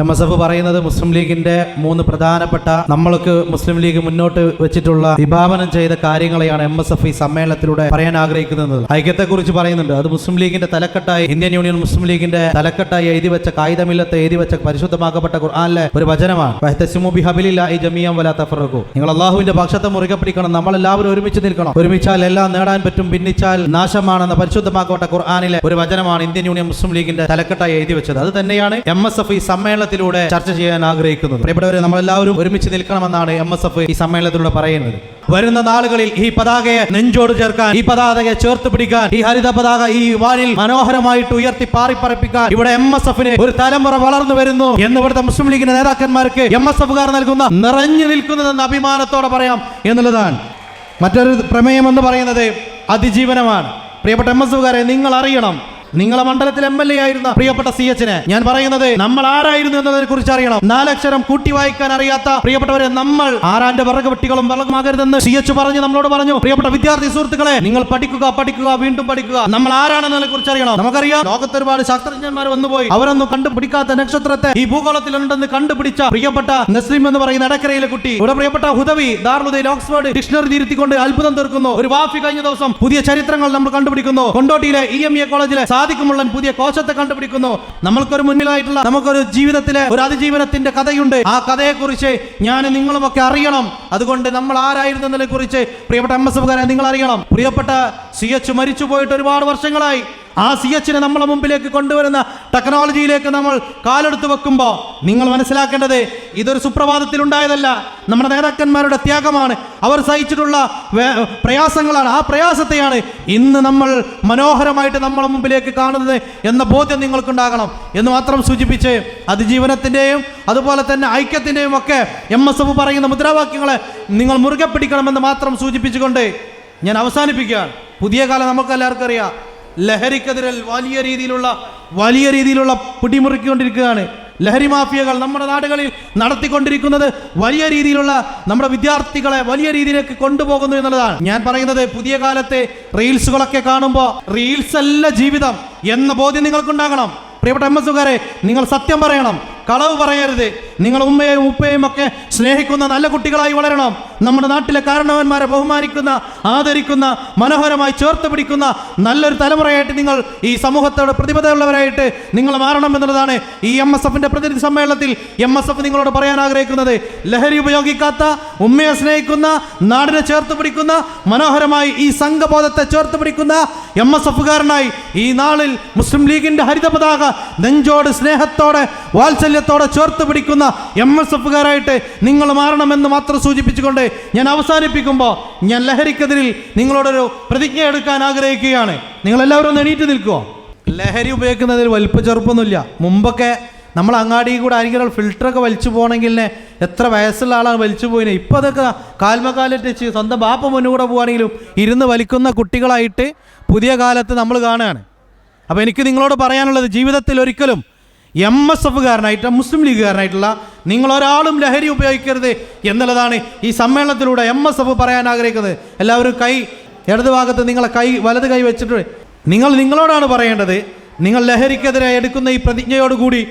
M S F പറയുന്നത് മുസ്ലിം ലീഗിന്റെ മൂന്ന് പ്രധാനപ്പെട്ട നമ്മൾക്ക് മുസ്ലിം ലീഗ് മുന്നോട്ട് വെച്ചിട്ടുള്ള വിഭാവനം ചെയ്ത കാര്യങ്ങളെയാണ് എം എസ് എഫ് ഈ സമ്മേളനത്തിലൂടെ പറയാൻ ആഗ്രഹിക്കുന്നത്. ഐക്യത്തെക്കുറിച്ച് പറയുന്നുണ്ട്. അത് മുസ്ലിം ലീഗിന്റെ തലക്കെട്ടായി ഇന്ത്യൻ യൂണിയൻ മുസ്ലിം ലീഗിന്റെ തലക്കെട്ടായി എഴുതി വെച്ച കായികമില്ലത്തെ എഴുതി വെച്ച പരിശുദ്ധമാക്കപ്പെട്ട ഖുർആനിലെ ഒരു വചനമാണ്. വലാ നിങ്ങൾ അള്ളാഹുവിന്റെ പക്ഷത്തെ മുറുകെ പിടിക്കണം. നമ്മൾ എല്ലാവരും ഒരുമിച്ച് നിൽക്കണം. ഒരുമിച്ചാൽ എല്ലാം നേടാൻ പറ്റും. ഭിന്നിച്ചാൽ നാശമാണെന്ന പരിശുദ്ധമാക്കപ്പെട്ട ഖുർആാനിലെ ഒരു വചനമാണ് ഇന്ത്യൻ യൂണിയൻ മുസ്ലിം ലീഗിന്റെ തലക്കെട്ടായി എഴുതി വെച്ചത്. അത് തന്നെയാണ് എം എസ് എഫ് ഈ സമ്മേളനത്തിലൂടെ ചർച്ച ചെയ്യാൻ ആഗ്രഹിക്കുന്നത്. പ്രിയപ്പെട്ടവരെ നമ്മളെല്ലാവരും ഒരുമിച്ച് നിൽക്കണമെന്നാണ് എം എസ് എഫ് ഈ സമ്മേളനത്തിലൂടെ പറയുന്നത്. വരുന്ന നാളുകളിൽ ഈ പതാകയെ നെഞ്ചോട് ചേർക്കാൻ ഈ പതാകയെ ചേർത്ത് പിടിക്കാൻ ഈ ഹരിത പതാക ഈ വാനിൽ മനോഹരമായിട്ട് ഉയർത്തി പാറിപ്പറപ്പിക്കാൻ ഇവിടെ എം എസ് എഫിന് ഒരു തലമുറ വളർന്നു വരുന്നു എന്ന് ഇവിടുത്തെ മുസ്ലിം ലീഗിന്റെ നേതാക്കന്മാർക്ക് എം എസ് എഫുകാർ നൽകുന്ന നിറഞ്ഞു നിൽക്കുന്നതെന്ന് അഭിമാനത്തോടെ പറയാം എന്നുള്ളതാണ്. മറ്റൊരു പ്രമേയം എന്ന് പറയുന്നത് അതിജീവനമാണ്. പ്രിയപ്പെട്ട എം എസ് എഫുകാരെ നിങ്ങൾ അറിയണം നിങ്ങളെ മണ്ഡലത്തിൽ എം എൽ എ ആയിരുന്ന പ്രിയപ്പെട്ട സി എച്ചിനെ ഞാൻ പറയുന്നത് നമ്മൾ ആരായിരുന്നു എന്നതിനെ കുറിച്ച് അറിയണം. നാലക്ഷരം കൂട്ടി വായിക്കാൻ അറിയാത്ത പ്രിയപ്പെട്ടവരെ നമ്മൾ ആരാന്റെ വിറക് വെട്ടികളും വിറകുമാകരുതെന്ന് സി എച്ച് പറഞ്ഞു നമ്മളോട് പറഞ്ഞു. പ്രിയപ്പെട്ട വിദ്യാർത്ഥി സുഹൃത്തുക്കളെ നിങ്ങൾ പഠിക്കുക പഠിക്കുക വീണ്ടും പഠിക്കുക. നമ്മൾ ആരാണെന്നതിനെ കുറിച്ച് അറിയണം. നമുക്കറിയാം ലോകത്ത് ഒരുപാട് ശാസ്ത്രജ്ഞന്മാർ വന്നുപോയി. അവരൊന്നും കണ്ടുപിടിക്കാത്ത നക്ഷത്രത്തെ ഈ ഭൂഗോളത്തിലുണ്ടെന്ന് കണ്ടുപിടിച്ച പ്രിയപ്പെട്ട നസ്ലിം എന്ന് പറയുന്ന ഇടക്കരയിലെ കുട്ടി ഇവിടെ പ്രിയപ്പെട്ട ഹുദവി ദാർലുദയിൽ ഓക്സ്ഫോർഡ് ഡിക്ഷണറി തിരുത്തിക്കൊണ്ട് അത്ഭുതം തീർക്കുന്നു. ഒരു വാഫി കഴിഞ്ഞ ദിവസം പുതിയ ചരിത്രങ്ങൾ നമ്മൾ കണ്ടുപിടിക്കുന്നു. കൊണ്ടോട്ടിയിലെ ഇ എം എ കോളേജിലെ സാദിക്കുമുള്ളൻ പുതിയ കോശത്തെ കണ്ടുപിടിക്കുന്നു. നമ്മൾക്കൊരു മുന്നിലായിട്ടുള്ള നമുക്കൊരു ജീവിതത്തിലെ ഒരു അതിജീവനത്തിന്റെ കഥയുണ്ട്. ആ കഥയെക്കുറിച്ച് ഞാൻ നിങ്ങളുമൊക്കെ അറിയണം. അതുകൊണ്ട് നമ്മൾ ആരായിരുന്നു എന്നതിനെ കുറിച്ച് പ്രിയപ്പെട്ട എം എസ് നിങ്ങൾ അറിയണം പ്രിയപ്പെട്ട സി എച്ച് മരിച്ചു പോയിട്ട് ഒരുപാട് വർഷങ്ങളായി. ആ സി എച്ചിനെ നമ്മളെ മുമ്പിലേക്ക് കൊണ്ടുവരുന്ന ടെക്നോളജിയിലേക്ക് നമ്മൾ കാലെടുത്ത് വെക്കുമ്പോൾ നിങ്ങൾ മനസ്സിലാക്കേണ്ടത് ഇതൊരു സുപ്രഭാതത്തിൽ ഉണ്ടായതല്ല നമ്മുടെ നേതാക്കന്മാരുടെ ത്യാഗമാണ്. അവർ സഹിച്ചിട്ടുള്ള പ്രയാസങ്ങളാണ്. ആ പ്രയാസത്തെയാണ് ഇന്ന് നമ്മൾ മനോഹരമായിട്ട് നമ്മളെ മുമ്പിലേക്ക് കാണുന്നത് എന്ന ബോധ്യം നിങ്ങൾക്കുണ്ടാകണം. എന്ന് മാത്രം സൂചിപ്പിച്ച് അതിജീവനത്തിന്റെയും അതുപോലെ തന്നെ ഐക്യത്തിന്റെയും ഒക്കെ എം എസ് എഫ് പറയുന്ന മുദ്രാവാക്യങ്ങളെ നിങ്ങൾ മുറുകെ പിടിക്കണമെന്ന് മാത്രം സൂചിപ്പിച്ചുകൊണ്ട് ഞാൻ അവസാനിപ്പിക്കുകയാണ്. പുതിയ കാലം നമുക്കെല്ലാവർക്കും അറിയാം. ലഹരിക്കെതിരെ വലിയ രീതിയിലുള്ള വലിയ രീതിയിലുള്ള പിടിമുറുക്കിക്കൊണ്ടിരിക്കുകയാണ്. ലഹരി മാഫിയകൾ നമ്മുടെ നാടുകളിൽ നടത്തിക്കൊണ്ടിരിക്കുന്നത് വലിയ രീതിയിലുള്ള നമ്മുടെ വിദ്യാർത്ഥികളെ വലിയ രീതിയിലേക്ക് കൊണ്ടുപോകുന്നു എന്നുള്ളതാണ്. ഞാൻ പറയുന്നത് പുതിയ കാലത്തെ റീൽസുകളൊക്കെ കാണുമ്പോൾ റീൽസ് അല്ല ജീവിതം എന്ന ബോധ്യം നിങ്ങൾക്കുണ്ടാകണം. പ്രിയപ്പെട്ട എം എസുകാരെ നിങ്ങൾ സത്യം പറയണം. കളവ് പറയരുത്. നിങ്ങൾ ഉമ്മയെയും ഉപ്പയെയും ഒക്കെ സ്നേഹിക്കുന്ന നല്ല കുട്ടികളായി വളരണം. നമ്മുടെ നാട്ടിലെ കാരണവന്മാരെ ബഹുമാനിക്കുന്ന ആദരിക്കുന്ന മനോഹരമായി ചേർത്ത് പിടിക്കുന്ന നല്ലൊരു തലമുറയായിട്ട് നിങ്ങൾ ഈ സമൂഹത്തോട് പ്രതിബദ്ധതയുള്ളവരായിട്ട് നിങ്ങൾ മാറണം എന്നുള്ളതാണ് ഈ എം എസ് എഫിന്റെ പ്രതിനിധി സമ്മേളനത്തിൽ എം എസ് എഫ് നിങ്ങളോട് പറയാൻ ആഗ്രഹിക്കുന്നത്. ലഹരി ഉപയോഗിക്കാത്ത ഉമ്മയെ സ്നേഹിക്കുന്ന നാടിനെ ചേർത്ത് പിടിക്കുന്ന മനോഹരമായി ഈ സംഘബോധത്തെ ചേർത്ത് പിടിക്കുന്ന എം എസ് എഫുകാരനായി ഈ നാളിൽ മുസ്ലിം ലീഗിന്റെ ഹരിത പതാക നെഞ്ചോട് സ്നേഹത്തോടെ വാത്സല്യത്തോടെ ചേർത്ത് പിടിക്കുന്ന എം എസ് എഫുകാരായിട്ട് നിങ്ങൾ മാറണമെന്ന് മാത്രം സൂചിപ്പിച്ചുകൊണ്ട് ഞാൻ അവസാനിപ്പിക്കുമ്പോൾ ഞാൻ ലഹരിക്കെതിരിൽ നിങ്ങളോടൊരു പ്രതിജ്ഞ എടുക്കാൻ ആഗ്രഹിക്കുകയാണ്. നിങ്ങളെല്ലാവരും ഒന്ന് എണീറ്റ് നിൽക്കുമോ ലഹരി ഉപയോഗിക്കുന്നതിൽ വലിപ്പ ചെറുപ്പമൊന്നുമില്ല മുമ്പൊക്കെ നമ്മൾ അങ്ങാടി കൂടെ ആരെങ്കിലും ഫിൽറ്ററൊക്കെ വലിച്ചു പോകണമെങ്കിൽ എത്ര വയസ്സുള്ള ആളാണ് വലിച്ചു പോയിന്. ഇപ്പോൾ അതൊക്കെ കാൽമക്കാലിട്ട് സ്വന്തം ബാപ്പ മുന്നുകൂടെ പോകുകയാണെങ്കിലും ഇരുന്ന് വലിക്കുന്ന കുട്ടികളായിട്ട് പുതിയ കാലത്ത് നമ്മൾ കാണുകയാണ്. അപ്പോൾ എനിക്ക് നിങ്ങളോട് പറയാനുള്ളത് ജീവിതത്തിൽ ഒരിക്കലും എം എസ് എഫുകാരനായിട്ട് മുസ്ലിം ലീഗുകാരനായിട്ടുള്ള നിങ്ങൾ ഒരാളും ലഹരി ഉപയോഗിക്കരുത് എന്നുള്ളതാണ് ഈ സമ്മേളനത്തിലൂടെ എം എസ് എഫ് പറയാൻ ആഗ്രഹിക്കുന്നത്. എല്ലാവരും കൈ ഇടതു ഭാഗത്ത് നിങ്ങളെ കൈ വലത് കൈ വെച്ചിട്ട് നിങ്ങൾ നിങ്ങളോടാണ് പറയേണ്ടത്. നിങ്ങൾ ലഹരിക്കെതിരെ എടുക്കുന്ന ഈ പ്രതിജ്ഞയോടുകൂടി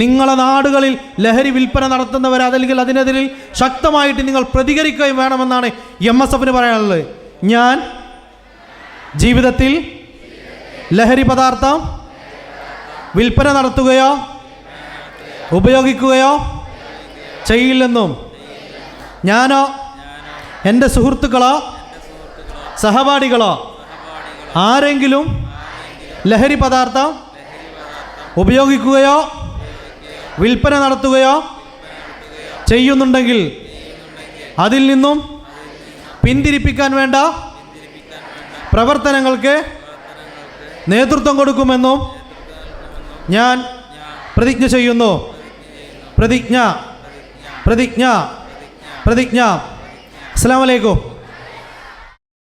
നിങ്ങളെ നാടുകളിൽ ലഹരി വിൽപ്പന നടത്തുന്നവർ അതല്ലെങ്കിൽ അതിനെതിരിൽ ശക്തമായിട്ട് നിങ്ങൾ പ്രതികരിക്കുകയും വേണമെന്നാണ് എം എസ് എഫിന് പറയാനുള്ളത്. ഞാൻ ജീവിതത്തിൽ ലഹരി പദാർത്ഥം വിൽപ്പന നടത്തുകയോ ഉപയോഗിക്കുകയോ ചെയ്യില്ലെന്നും ഞാനോ എന്റെ സുഹൃത്തുക്കളോ സഹപാഠികളോ ആരെങ്കിലും ലഹരി പദാർത്ഥം ഉപയോഗിക്കുകയോ വിൽപ്പന നടത്തുകയോ ചെയ്യുന്നുണ്ടെങ്കിൽ അതിൽ നിന്നും പിന്തിരിപ്പിക്കാൻ വേണ്ട പ്രവർത്തനങ്ങൾക്ക് നേതൃത്വം കൊടുക്കുമെന്നും ഞാൻ പ്രതിജ്ഞ ചെയ്യുന്നു. പ്രതിജ്ഞ. പ്രതിജ്ഞ. പ്രതിജ്ഞ. അസ്സാം വലൈക്കും